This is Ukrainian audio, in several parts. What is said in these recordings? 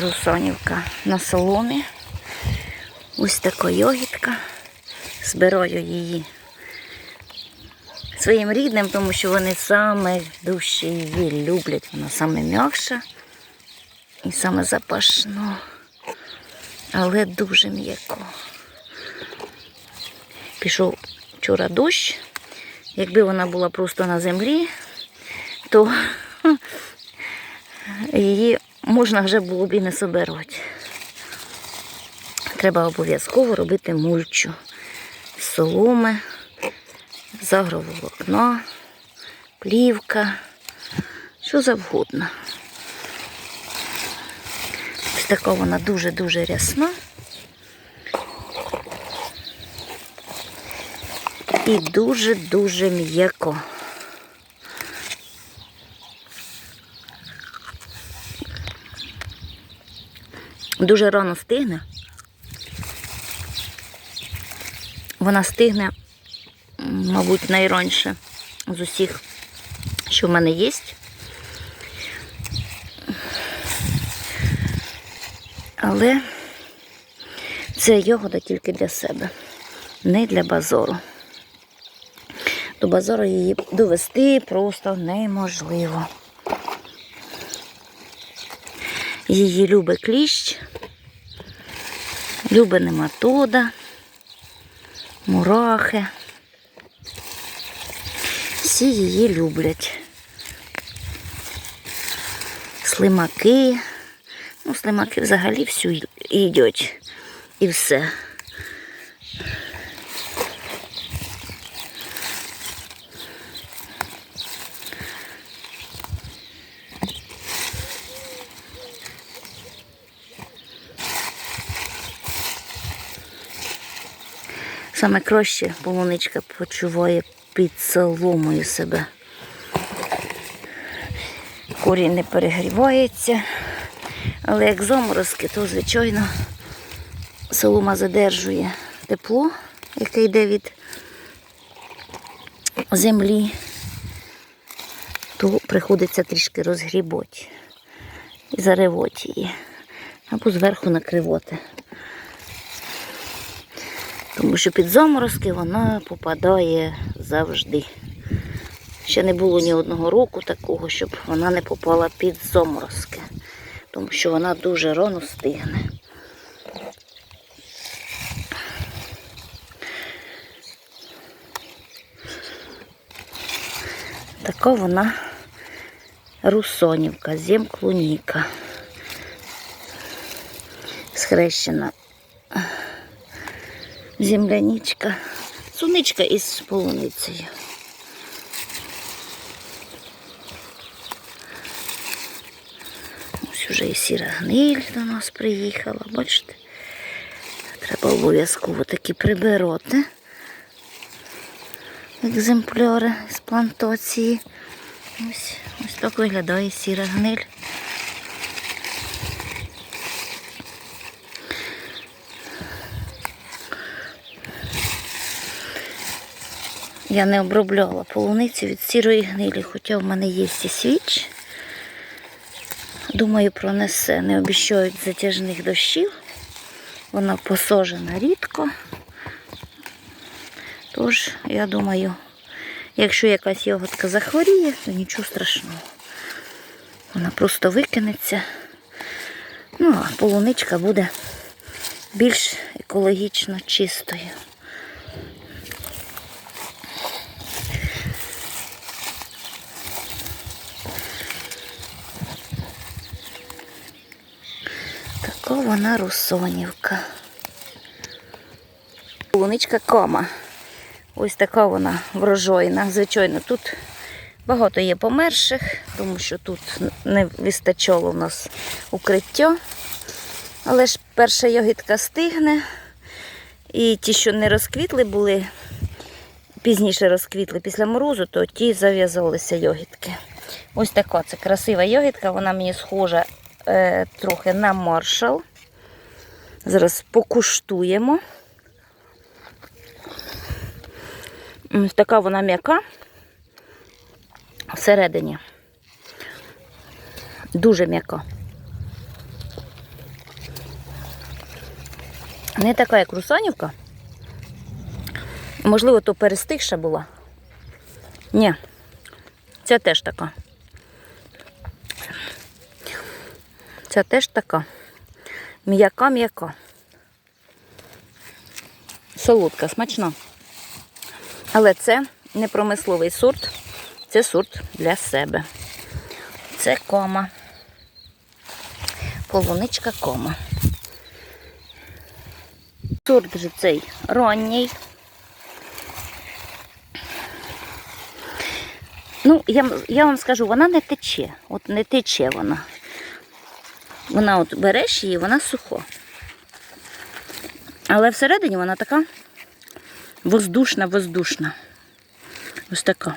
Русонівка на соломі. Ось така йогітка. Збираю її своїм рідним, тому що вони саме дужче її люблять. Вона саме м'якша і саме запашно, але дуже м'яко. Пішов вчора дощ. Якби вона була просто на землі, то її можна вже було б і не собирати. Треба обов'язково робити мульчу з соломи, з агроволокна, плівка, що завгодно. Ось така вона дуже-дуже рясна. І дуже-дуже м'яко. Дуже рано стигне. Вона стигне, мабуть, найраньше з усіх, що в мене є. Але це ягода тільки для себе, не для базору. До базору її довести просто неможливо. Її любить кліщ, любить нематода, мурахи. Всі її люблять. Слимаки. Ну, слимаки взагалі всю їдять. І все. Саме краще полуничка почуває під соломою себе. Корінь не перегрівається, але як заморозки, то, звичайно, солома задержує тепло, яке йде від землі, то приходиться трішки розгрібати і заривати її, або зверху накривати. Тому що під заморозки вона попадає завжди. Ще не було ні одного року такого, щоб вона не попала під заморозки. Тому що вона дуже рано стигне. Така вона русонівка, земклуніка. Схрещена земляничка, суничка із полуницею. Ось уже і сіра гниль до нас приїхала, бачите? Треба обов'язково таки прибирати екземпляри з плантації. Ось, ось так виглядає сіра гниль. Я не обробляла полуницю від сірої гнилі, хоча в мене є свіч. Думаю, пронесе. Не обіщають затяжних дощів. Вона посажена рідко. Тож, я думаю, якщо якась ягодка захворіє, то нічого страшного. Вона просто викинеться. Ну, а полуничка буде більш екологічно чистою. Така вона русонівка. Полуничка кома. Ось така вона врожайна. Звичайно, тут багато є померших, тому що тут не вистачало в нас укриття. Але ж перша ягідка стигне. І ті, що не розквітли, були, пізніше розквітли після морозу, то ті зав'язалися йогітки. Ось така це красива йогітка, вона мені схожа е, трохи на маршал. Зараз покуштуємо. Така вона м'яка всередині. Дуже м'яка. Не така, як Русанівка. Можливо, то перестигша була. Ні, це теж така. Це теж така. М'яка-м'яка. Солодка, смачна. Але це не промисловий сорт, це сорт для себе. Це кома. Полуничка кома. Сорт же цей ранній. Ну, я, я вам скажу, вона не тече. От не тече вона. Вона от береш її, вона суха. Але всередині вона така воздушна, воздушна. Ось така.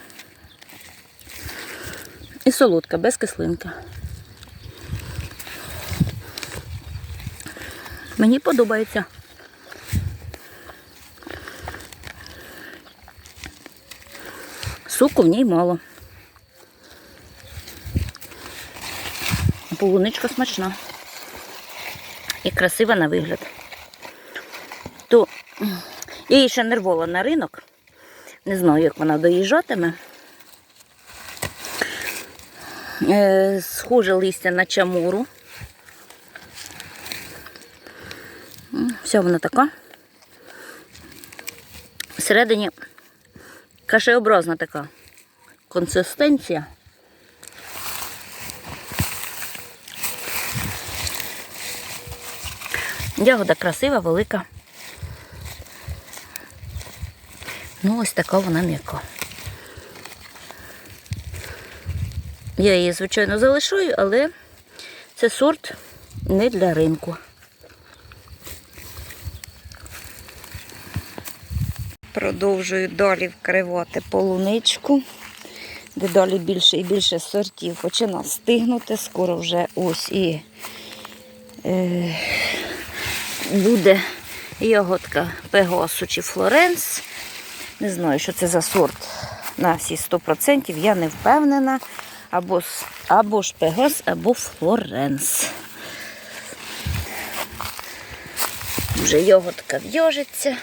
І солодка, без кислинки. Мені подобається. Соку в ній мало. Полуничка смачна. І красива на вигляд. То я її ще не рвала на ринок. Не знаю, як вона доїжджатиме. Е, схоже листя на чамуру. Вся вона така. Всередині кашеобразна така консистенція. Ягода красива, велика. Ну, ось така вона м'яка. Я її, звичайно, залишаю, але це сорт не для ринку. Продовжую далі вкривати полуничку. Дедалі більше і більше сортів почина стигнути. Скоро вже ось і е, буде ягодка Пегасу чи Флоренс. Не знаю, що це за сорт на всі 100%, я не впевнена. Або, або ж Пегас, або Флоренс. Вже ягодка в'яжеться.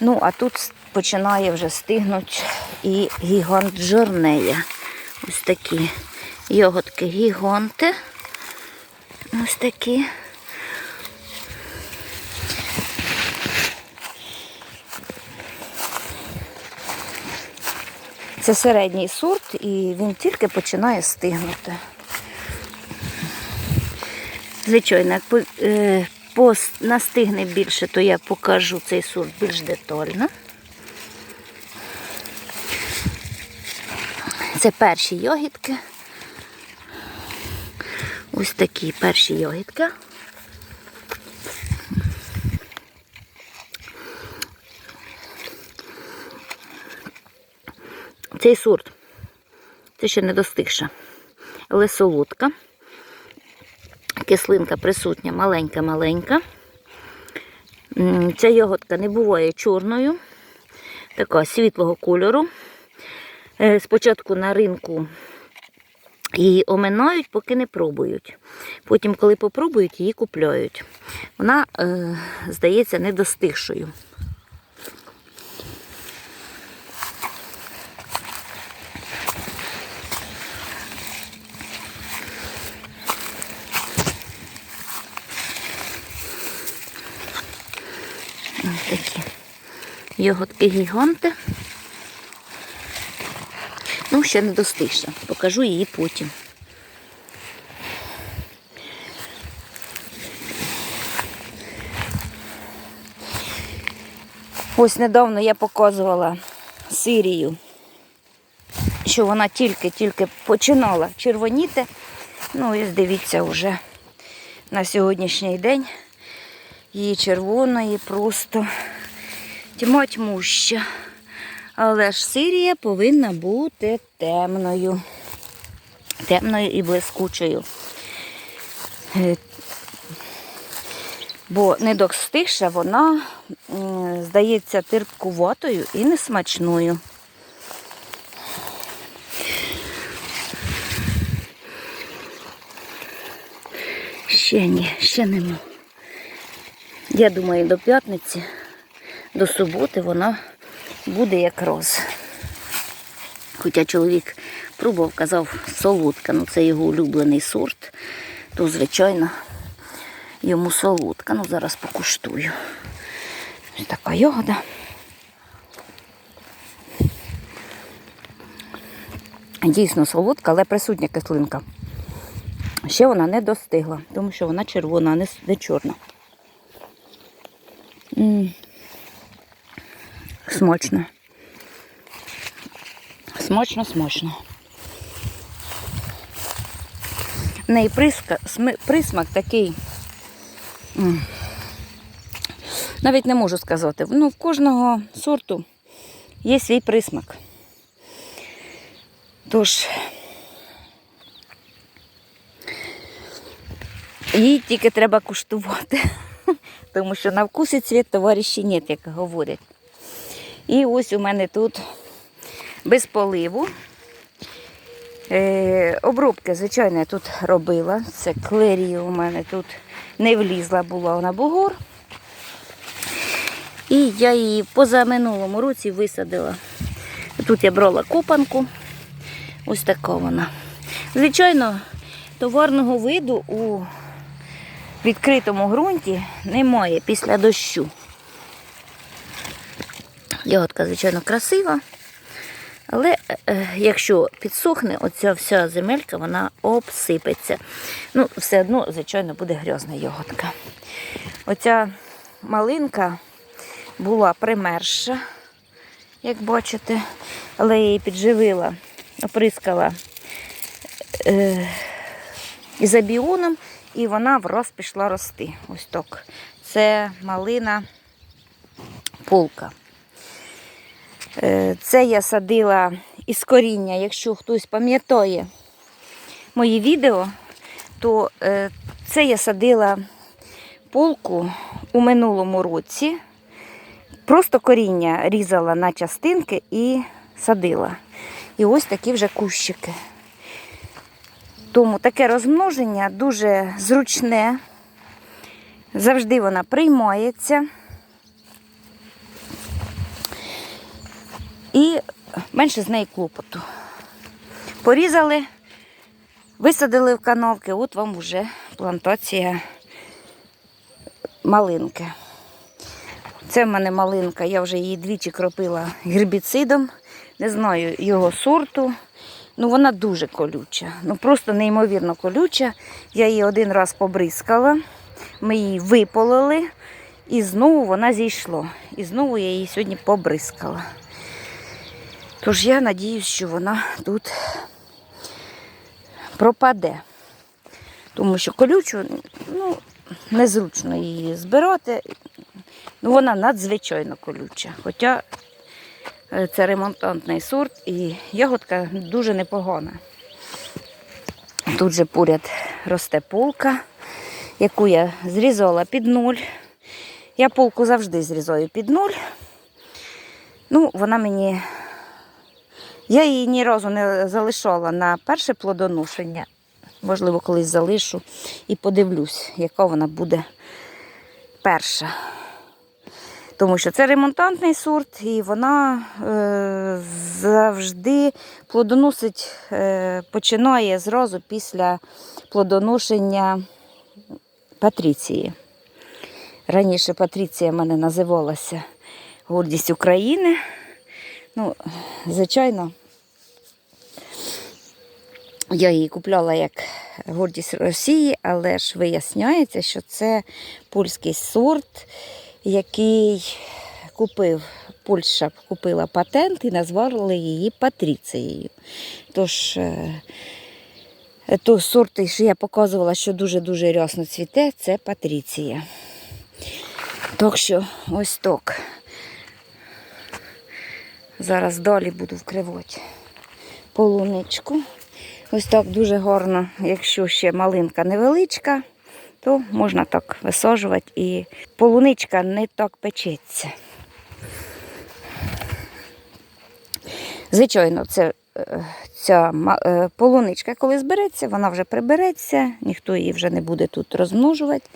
Ну, а тут починає вже стигнути і гігант жорнея. Ось такі ягодки гіганти. Ось такі. Це середній сорт і він тільки починає стигнути. Звичайно, як е, настигне більше, то я покажу цей сорт більш детально. Це перші йогітки. Ось такі перші йогітки. Цей сорт. Це ще не достигша, але солодка. Кислинка присутня маленька-маленька. Ця ягодка не буває чорною, така світлого кольору. Е, Спочатку на ринку її оминають, поки не пробують. Потім, коли попробують, її купляють. Вона, е, здається, недостигшою. Такі ягодки гіганти. Ну, ще не достигша. Покажу її потім. Ось недавно я показувала Сирію, що вона тільки-тільки починала червоніти. Ну, і дивіться, вже на сьогоднішній день її червоної просто тьма тьмуща. Але ж Сирія повинна бути темною. Темною і блискучою. Е, Бо недостигша вона, здається, терпкуватою і несмачною. Ще ні, ще нема. Я думаю, до п'ятниці, до суботи вона буде як роз. Хоча чоловік пробував, казав, солодка, ну це його улюблений сорт, то, звичайно, йому солодка. Ну, зараз покуштую. Така ягода. Дійсно солодка, але присутня кислинка. Ще вона не достигла, тому що вона червона, а не чорна. Смачно. Смачно, смачно. В неї приска, присмак такий. Навіть не можу сказати. Ну, в кожного сорту є свій присмак. Тож, її тільки треба куштувати. Тому що на вкус і цвіт товариші нет, як говорять. І ось у мене тут без поливу. Е, обробки, звичайно, я тут робила. Це клерія у мене тут не влізла, була на бугор. І я її позаминулому році висадила. Тут я брала копанку. Ось така вона. Звичайно, товарного виду у відкритому ґрунті немає після дощу. Ягодка, звичайно, красива. Але е, якщо підсохне, оця вся земелька, вона обсипеться. Ну, все одно, звичайно, буде грязна ягодка. Оця малинка була примерша, як бачите, але я її підживила, оприскала е, ізобіоном, і вона враз пішла рости. Ось так. Це малина полка. Е, Це я садила із коріння. Якщо хтось пам'ятає мої відео, то е, це я садила полку у минулому році. Просто коріння різала на частинки і садила. І ось такі вже кущики. Тому таке розмноження дуже зручне. Завжди вона приймається. І менше з неї клопоту. Порізали, висадили в кановки, от вам вже плантація малинки. Це в мене малинка, я вже її двічі кропила гербіцидом. Не знаю його сорту. Ну, вона дуже колюча. Ну просто неймовірно колюча. Я її один раз побризкала, ми її випололи, і знову вона зійшла. І знову я її сьогодні побризкала. Тож я надіюсь, що вона тут пропаде. Тому що колючу, ну, незручно її збирати. Ну, вона надзвичайно колюча. Хоча це ремонтантний сорт і ягодка дуже непогана. Тут же поряд росте полка, яку я зрізала під нуль. Я полку завжди зрізаю під нуль. Ну, вона мені. Я її ні разу не залишала на перше плодоношення. Можливо, колись залишу і подивлюсь, яка вона буде перша. Тому що це ремонтантний сорт, і вона е, завжди плодоносить, е, починає зразу після плодоношення Патріції. Раніше Патріція мене називалася Гордість України. Ну, звичайно, я її купляла як гордість Росії, але ж виясняється, що це польський сорт, який купив, Польща купила патент і назвали її Патріцією. Тож, е, той сорт, що я показувала, що дуже-дуже рясно цвіте, це Патріція. Так що ось так. Зараз далі буду вкривати полуничку. Ось так дуже гарно, якщо ще малинка невеличка, то можна так висаджувати і полуничка не так печеться. Звичайно, це, е, ця е, полуничка, коли збереться, вона вже прибереться, ніхто її вже не буде тут розмножувати.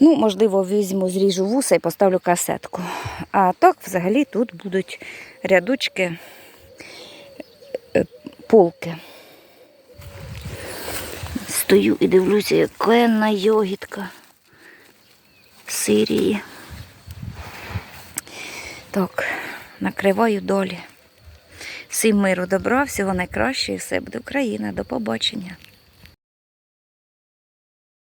Ну, можливо, візьму, зріжу вуса і поставлю касетку. А так, взагалі, тут будуть рядочки е, полки. Стою і дивлюся, яка на йогітка Сирії. Так, накриваю долі. Всім миру добра, всього найкращого і все буде Україна. До побачення.